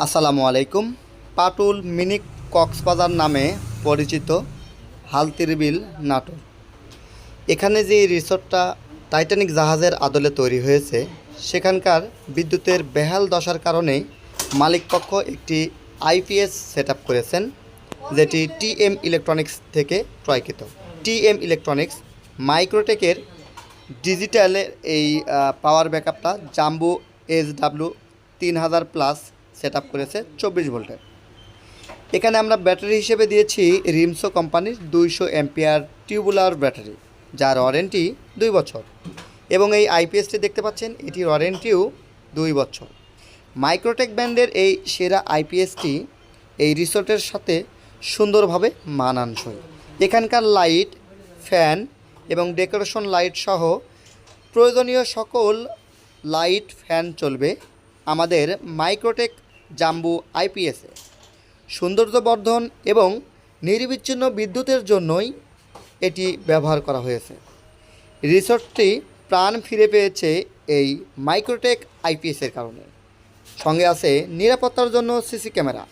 আসসালামু আলাইকুম। পাটুল মিনি কক্সবাজার নামে পরিচিত হালতিরবিল নাটোর। এখানে যে রিসোর্টটা টাইটানিক জাহাজের আদলে তৈরি হয়েছে, সেখানকার বিদ্যুতের বেহাল দশার কারণে মালিকপক্ষ একটি আইপিএস সেট করেছেন, যেটি টিএম ইলেকট্রনিক্স থেকে ক্রয়কৃত। টিএম ইলেকট্রনিক্স মাইক্রোটেকের ডিজিটালের এই পাওয়ার ব্যাকআপটা জাম্বু এস ডাব্লু তিন হাজার প্লাস সেট আপ করেছে চব্বিশ ভোল্টের এখানে আমরা ব্যাটারি হিসেবে দিয়েছি রিমসো কোম্পানির দুইশো এম্পিয়ার টিউবুলার ব্যাটারি, যার ওয়ারেন্টি দুই বছর। এবং এই আইপিএসটি দেখতে পাচ্ছেন, এটির ওয়ারেন্টিও দুই বছর। মাইক্রোটেক ব্র্যান্ডের এই সেরা আইপিএসটি এই রিসোর্টের সাথে সুন্দরভাবে মানানসই। এখানকার লাইট, ফ্যান এবং ডেকোরেশন লাইট সহ প্রয়োজনীয় সকল লাইট, ফ্যান চলবে। আমাদের মাইক্রোটেক জাম্বু আইপিএসে সৌন্দর্য বর্ধন এবং নিরবিচ্ছিন্ন বিদ্যুতের জন্যই এটি ব্যবহার করা হয়েছে। রিসোর্টটি প্রাণ ফিরে পেয়েছে এই মাইক্রোটেক আইপিএসের কারণে। সঙ্গে আছে নিরাপত্তার জন্য সিসি ক্যামেরা।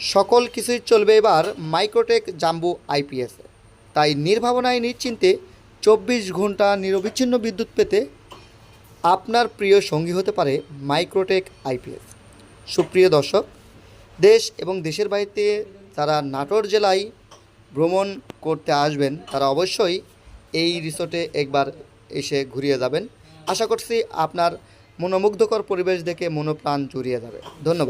সকল কিছুই চলবে এবার মাইক্রোটেক জাম্বু আইপিএসে তাই নির্ভাবনায় নিশ্চিন্তে চব্বিশ ঘণ্টা নিরবিচ্ছিন্ন বিদ্যুৎ পেতে আপনার প্রিয় সঙ্গী হতে পারে মাইক্রোটেক আইপিএস। সুপ্রিয় দর্শক, দেশ এবং দেশের বাড়িতে তারা নাটোর জেলায় ভ্রমণ করতে আসবেন, তারা অবশ্যই এই রিসোর্টে একবার এসে ঘুরিয়ে যাবেন। আশা করছি আপনার মনোমুগ্ধকর পরিবেশ দেখে মনোপ্রাণ জুড়িয়ে যাবে। ধন্যবাদ।